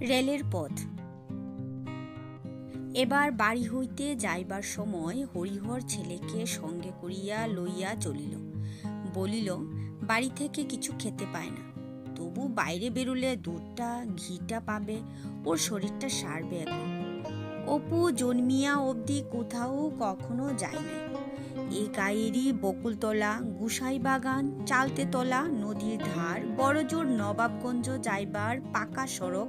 রেলের পথ। এবার বাড়ি হইতে যাইবার সময় হরিহর ছেলেকে সঙ্গে করিয়া লইয়া চলিল। বলিল, বাড়ি থেকে কিছু খেতে পায় না। তবু বাইরে বেরুলে দুধটা, ঘিটা পাবে, ওর শরীরটা সারবে এখন। অপু জন্মিয়া অবধি কোথাও কখনো যায় নাই। এই গায়েরই বকুলতলা, গুসাই বাগান চালতে চালতেতলা, নদীর ধার, বড়জোর নবাবগঞ্জ যাইবার পাকা সড়ক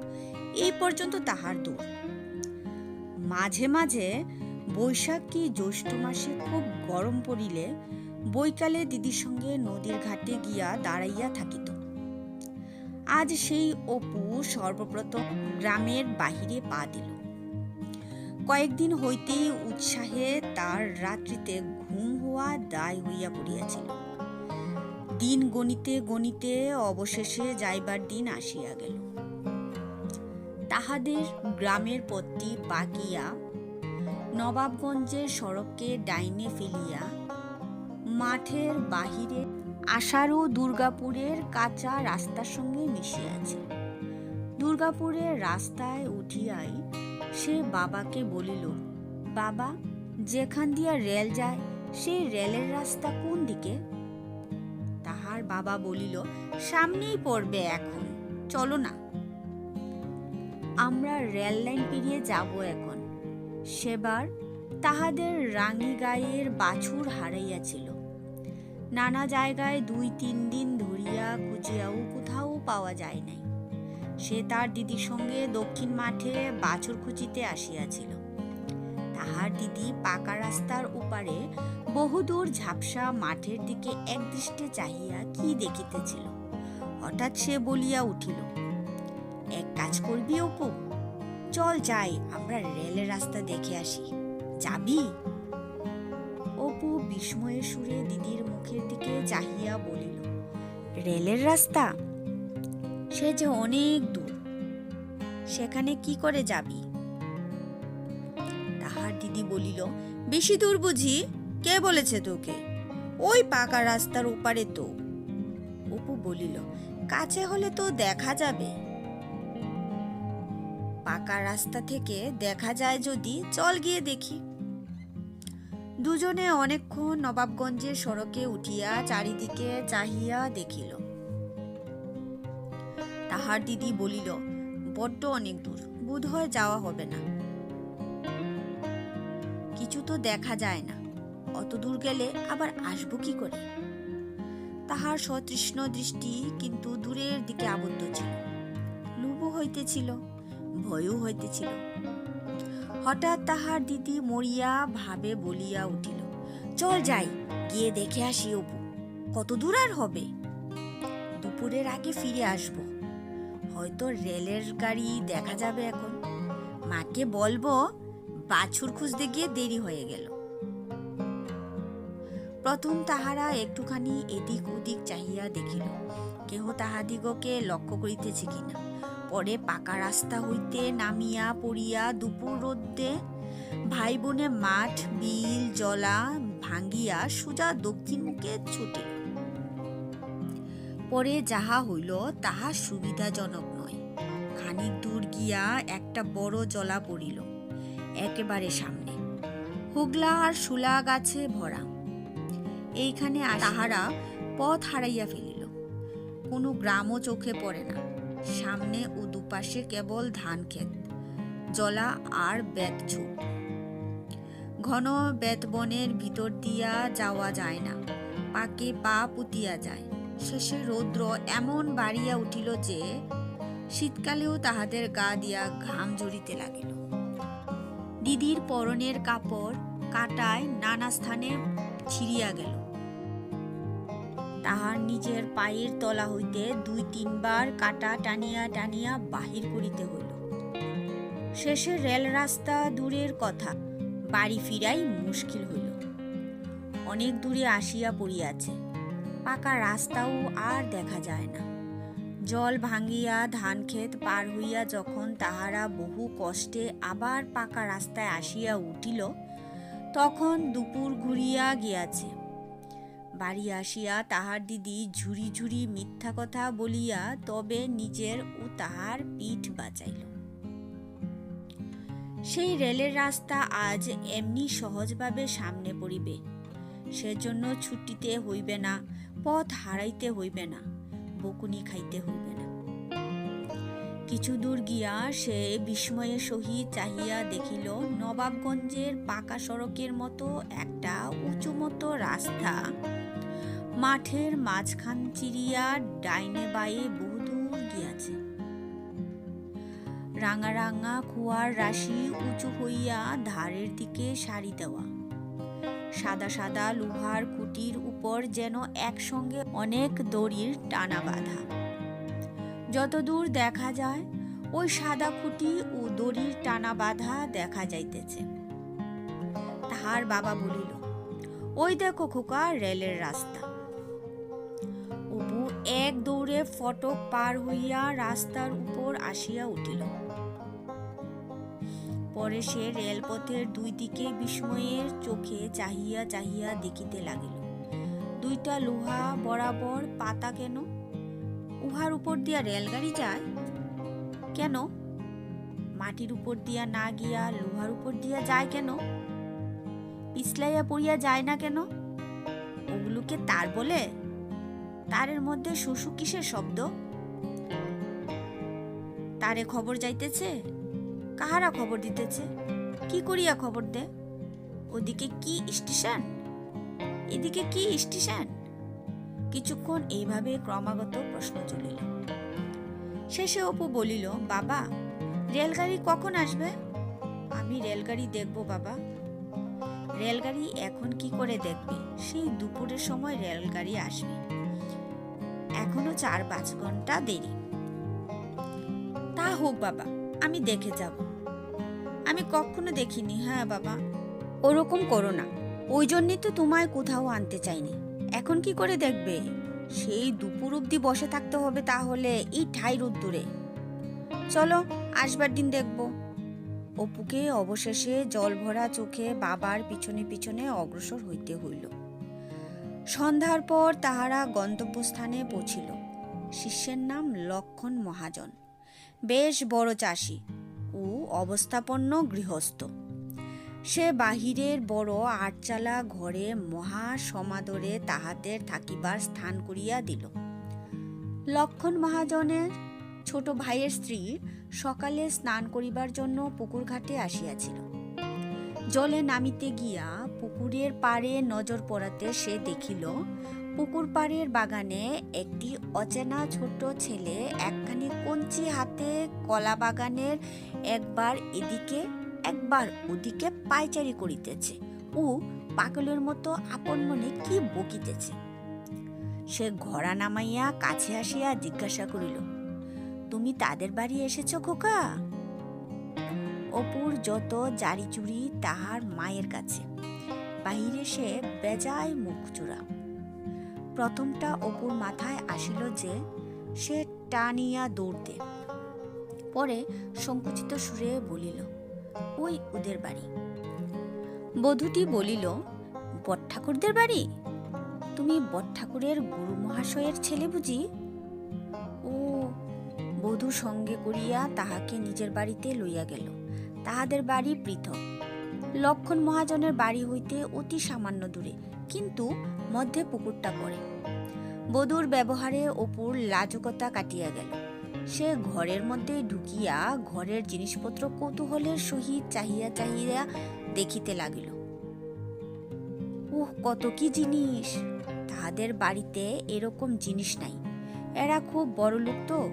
এই পর্যন্ত তাহার দূর। মাঝে মাঝে বৈশাখ কি জ্যৈষ্ঠ মাসে খুব গরম পড়িলে বৈকালে দিদির সঙ্গে নদীর ঘাটে গিয়া দাঁড়াইয়া থাকিত। আজ সেই অপু সর্বপ্রথম গ্রামের বাহিরে পা দিল। কয়েকদিন হইতেই উৎসাহে তার রাত্রিতে ঘুম হওয়া দায় হইয়া পড়িয়াছিল। দিন গণিতে গণিতে অবশেষে যাইবার দিন আসিয়া গেল। তাহাদের গ্রামের পথটি বাগিয়া নবাবগঞ্জের সড়ককে ডাইনে ফেলিয়া মাঠের বাহিরে আষাঢ় দুর্গাপুরের কাঁচা রাস্তার সঙ্গে মিশিয়াছে দুর্গাপুরের রাস্তায় উঠিয়াই সে বাবাকে বলিল, বাবা, যেখান দিয়া রেল যায়, সেই রেলের রাস্তা কোন দিকে? তাহার বাবা বলিল, সামনেই পড়বে এখন, চলো না। আমরা রেল লাইন পেরিয়ে যাব এখন। সেবার তাহাদের রাঙি গায়ের বাছুর হারাইয়াছিল। নানা জায়গায় দুই তিন দিন ধরিয়া খুঁজিয়াও কোথাও পাওয়া যায় নাই। সে তার দিদির সঙ্গে দক্ষিণ মাঠে বাছুর খুঁজিতে আসিয়াছিল। তাহার দিদি পাকা রাস্তার উপারে বহুদূর ঝাপসা মাঠের দিকে একদৃষ্টে চাহিয়া কি দেখিতেছিল? হঠাৎ সে বলিয়া উঠিল এক কাজ করবি অপু। চল যাই, আমরা রেলের রাস্তা দেখে আসি। যাবি? অপু বিস্ময়ের সুরে দিদির মুখের দিকে চাহিয়া বলিল, রেলের রাস্তা? সে যে অনেক দূর। সেখানে কি করে যাবি? তাহার দিদি বলিল, বেশি দূর বুঝি? কে বলেছে তোকে? ওই পাকা রাস্তার ওপারে তো। অপু বলিল, কাছে হলে তো দেখা যাবে। পাকা রাস্তা থেকে দেখা যায় যদি, চল গিয়ে দেখি। দুজনে অনেকক্ষণ নবাবগঞ্জের সড়কে উঠিয়া চারিদিকে চাহিয়া দেখিল। তাহার দিদি বলিল, বড্ড অনেক দূর বোধ হয় যাওয়া হবে না। কিছু তো দেখা যায় না, অত দূর গেলে আবার আসব কি করে? তাহার সতৃষ্ণ দৃষ্টি কিন্তু দূরের দিকে আবদ্ধ ছিল। লোভও হইতেছিল। ভয়ও হইতেছিল। হঠাৎ তাহার দিদি মরিয়া ভাবে বলিয়া উঠিল, চল যাই, গিয়ে দেখে আসি অপু, কত দূর আর হবে? দুপুরের আগে ফিরে আসব, হয়তো রেলের গাড়ি দেখা যাবে এখন। মাকে বলব, বাছুর খুঁজতে গিয়ে দেরি হয়ে গেল। প্রথম তাহারা একটুখানি এদিক ওদিক চাহিয়া দেখিল, কেহ তাহাদিগকে লক্ষ্য করিতেছে কিনা। পরে পাকা রাস্তা হইতে নামিয়া পড়িয়া দুপুর রোদ্দে ভাই বোনে মাঠ, বিল, জলা ভাঙ্গিয়া সোজা দক্ষিণ মুখে ছুটিল পরে যাহা হইল তাহা সুবিধাজনক নয়। খানিক দূর গিয়া একটা বড় জলা পড়িল একেবারে সামনে। হুগলা আর শুলা গাছে ভরা। এইখানে তাহারা পথ হারাইয়া ফেলিল। কোনো গ্রামও চোখে পড়ে না। সামনে ও দুপাশে কেবল ধান ক্ষেত, জলা আর বেত বেতঝুপ ঘন বেতবনের ভিতর দিয়া যাওয়া যায় না, পাকে পা পুতিয়া যায়। শেষে রৌদ্র এমন বাড়িয়া উঠিল যে, শীতকালেও তাহাদের গা দিয়া ঘাম ঝরিতে লাগিল। দিদির পরনের কাপড় কাটায় নানা স্থানে ছিঁড়িয়া গেল। তাহার নিজের পায়ের তলা হইতে দুই তিনবার কাটা টানিয়া টানিয়া বাহির করিতে হইল। শেষে রেল রাস্তা দূরের কথা, বাড়ি ফিরাই মুশকিল হইল। অনেক দূরে আসিয়া পড়িয়াছে, পাকা রাস্তাও আর দেখা যায় না। জল ভাঙ্গিয়া ধান ক্ষেত পার হইয়া যখন তাহারা বহু কষ্টে আবার পাকা রাস্তায় আসিয়া উঠিল, তখন দুপুর ঘুরিয়া গিয়াছে। বাড়ি আসিয়া তাহার দিদি ঝুরি ঝুরি মিথ্যা কথা বলিয়া তবে নিজের ও তাহার পিঠ বাঁচাইল। সেই রেলের রাস্তা আজ এমনি সহজভাবে সামনে পড়িবে। সেজন্য ছুটিতে হইবে না, পথ হারাইতে হইবে না, বকুনি খাইতে হইবে না। কিছু দূর গিয়া সে বিস্ময়ের সহিত চাহিয়া দেখিল নবাবগঞ্জের পাকা সড়কের মতো একটা উঁচু মতো রাস্তা। মাঠের মাঝখান চিরিয়া ডাইনে বায়ে বহুদূর গিয়াছে। রাঙা রাঙা কুয়ার রাশি উঁচু হইয়া ধারের দিকে সারি দেওয়া। সাদা সাদা লোহার খুঁটির উপর যেন একসঙ্গে অনেক দড়ির টানা বাঁধা। যতদূর দেখা যায়, ওই সাদা খুঁটি ও দড়ির টানা বাঁধা দেখা যাইতেছে। তাহার বাবা বলিল, ওই দেখো খোকা, রেলের রাস্তা। এক দৌড়ে ফটক পার হইয়া রাস্তার উপর আসিয়া উঠিল। পরে সে রেলপথের দুই দিকে বিস্ময়ের চোখে চাহিয়া চাহিয়া দেখিতে লাগিল। দুইটা লোহা বরাবর পাতা কেন? উহার উপর দিয়া রেলগাড়ি যায়? কেন? মাটির উপর দিয়া না গিয়া লোহার উপর দিয়া যায় কেন? পিছলাইয়া পড়িয়া যায় না কেন? ওগুলোকে তার বলে? তারের মধ্যে শুশু কিসের শব্দ? তারে খবর যাইতেছে? কাহারা খবর দিতেছে? কি করিয়া খবর দে? ওদিকে কি স্টেশন? এদিকে কি স্টেশন? কিছুক্ষণ এইভাবে ক্রমাগত প্রশ্ন চলিল। শেষে অপু বলিল, বাবা, রেলগাড়ি কখন আসবে? আমি রেলগাড়ি দেখব, বাবা। রেলগাড়ি এখন কি করে দেখবে? সেই দুপুরের সময় রেলগাড়ি আসবে। এখনও চার পাঁচ ঘণ্টা দেরি। তা হোক বাবা, আমি দেখে যাব। আমি কখনো দেখিনি হ্যাঁ বাবা। ওরকম করো না। ওই জন্যই তো তোমায় কোথাও আনতে চাইনি। এখন কি করে দেখবে? সেই দুপুর অবধি বসে থাকতে হবে তাহলে, এই ঠাই রোদ্দুরে। চলো, আসবার দিন দেখব। অপুকে অবশেষে জল ভরা চোখে বাবার পিছনে পিছনে অগ্রসর হইতে হইল। সন্ধ্যার পর তাহারা গন্তব্যস্থানে পৌঁছিল। শিষ্যের নাম লক্ষণ মহাজন। বেশ বড় চাষি ও অবস্থাপন্ন গৃহস্থ। সে বাহিরের বড় আটচালা ঘরে মহা সমাদরে তাহাদের থাকিবার স্থান করিয়া দিল। লক্ষণ মহাজনের ছোট ভাইয়ের স্ত্রী সকালে স্নান করিবার জন্য পুকুর ঘাটে আসিয়াছিল। জলে নামিতে গিয়া পুকুরের পাড়ে নজর পড়াতে সে দেখিল, পুকুর পাড়ের বাগানে একটি অচেনা ছোট ছেলে একখানি কঞ্চি হাতে কলা বাগানের একবার এদিকে, একবার ওদিকে পায়চারি করিতেছে। ও পাগলের মতো আপন মনে কি বকিতেছে। সে ঘোড়া নামাইয়া কাছে আসিয়া জিজ্ঞাসা করিল, তুমি তাদের বাড়ি এসেছ খোকা? অপুর যত জারি চুরি তাহার মায়ের কাছে। বাহিরে সে বেজায় মুখ চূড়া। প্রথমটা অপুর মাথায় আসিল যে, সে টানিয়া দৌড়তে পরে সংকুচিত সুরে বলিল, ওই ওদের বাড়ি? বধূটি বলিল, বটঠাকুরদের বাড়ি? তুমি বটঠাকুরের গুরু মহাশয়ের ছেলে বুঝি? ও বধূ সঙ্গে করিয়া তাহাকে নিজের বাড়িতে লইয়া গেল। তাহাদের বাড়ি পৃথক। লক্ষণ মহাজনের বাড়ি হইতে অতি সামান্য দূরে, কিন্তু মধ্যে পুকুরটা পড়ে। বধূর ব্যবহারে অপুর লাজকতা কাটিয়া গেল। সে ঘরের মধ্যে ঢুকিয়া ঘরের জিনিসপত্র কৌতূহলের সহিত চাহিয়া চাহিয়া দেখিতে লাগিল। উহ, কত কি জিনিস! তাহাদের বাড়িতে এরকম জিনিস নাই। এরা খুব বড় লোক তো।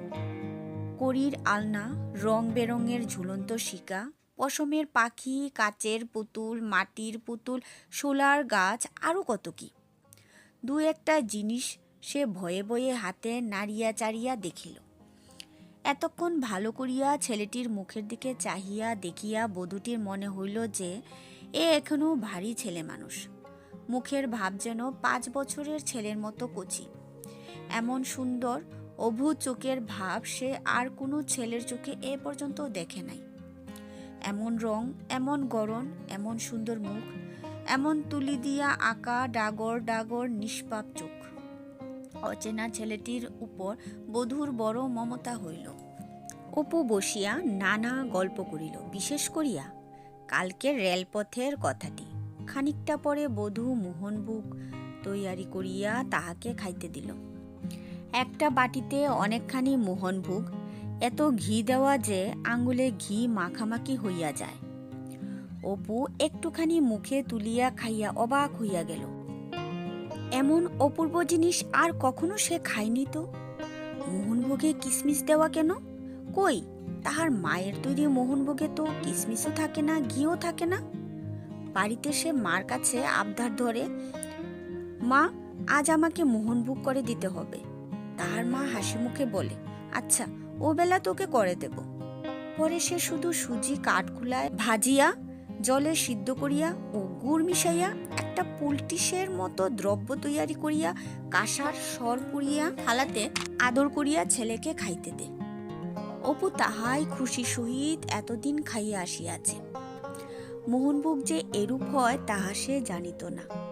করির আলনা রং বেরঙের ঝুলন্ত শিকা পশমের পাখি, কাচের পুতুল, মাটির পুতুল, সোলার গাছ আরও কত কি। দু একটা জিনিস সে ভয়ে ভয়ে হাতে নাড়িয়া চাড়িয়া দেখিল। এতক্ষণ ভালো করিয়া ছেলেটির মুখের দিকে চাহিয়া দেখিয়া বধূটির মনে হইল যে, এ এখনও ভারী ছেলে মানুষ। মুখের ভাব যেন পাঁচ বছরের ছেলের মতো কচি। এমন সুন্দর, অভূত চোখের ভাব সে আর কোনো ছেলের চোখে এ পর্যন্ত দেখে নাই। এমন রং, এমন গড়ন, এমন সুন্দর মুখ, এমন তুলি দিয়া আঁকা ডাগর ডাগর নিষ্পাপ চোখ। অচেনা ছেলেটির উপর বধুর বড় মমতা হইল। অপু বসিয়া নানা গল্প করিল, বিশেষ করিয়া কালকের রেলপথের কথাটি। খানিকটা পরে বধূ মোহনবুক তৈয়ারি করিয়া তাহাকে খাইতে দিল। একটা বাটিতে অনেকখানি মোহনভোগ এত ঘি দেওয়া যে আঙ্গুলে ঘি মাখামাখি হইয়া যায়। অপু একটুখানি মুখে তুলিয়া খাইয়া অবাক হইয়া গেল। এমন অপূর্ব জিনিস আর কখনো সে খায়নি তো? মোহনভোগে কিসমিস দেওয়া কেন? কই, তাহার মায়ের তৈরি মোহনভোগে তো কিসমিসও থাকে না, ঘিও থাকে না। বাড়িতে সে মার কাছে আবদার ধরে, মা, আজ আমাকে মোহনভোগ করে দিতে হবে। তাহার মা হাসি মুখে বলে আচ্ছা ও বেলা তোকে করে দেব। পরে সে শুধু সুজি কাঠগুলায় ভাজিয়া, জলে সিদ্ধ করিয়া ও গুড় মিশাইয়া একটা পুলটিসের মতো দ্রব্য তৈয়ারি করিয়া কাঁসার সর পুড়িয়া থালাতে আদর করিয়া ছেলেকে খাইতে দে। অপু তাহাই খুশি সহিত এতদিন খাইয়া আসিয়াছে। মোহনভোগ যে এরূপ হয় তাহা সে জানিত না।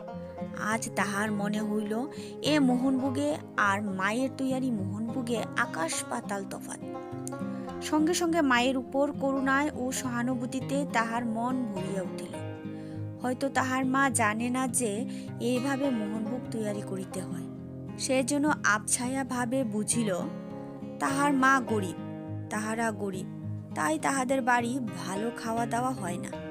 আজ তাহার মনে হইল, এ মোহনভোগে আর মায়ের তৈয়ারি মোহনভোগে আকাশ পাতাল তফাত সঙ্গে সঙ্গে মায়ের উপর করুণায় ও সহানুভূতিতে তাহার মন ভরিয়া উঠিল। হয়তো তাহার মা জানে না যে এইভাবে মোহনভোগ তৈয়ারি করিতে হয়। সে যেন ভাবে বুঝিল, তাহার মা গরিব, তাহারা গরিব, তাই তাহাদের বাড়ি ভালো খাওয়া দাওয়া হয় না।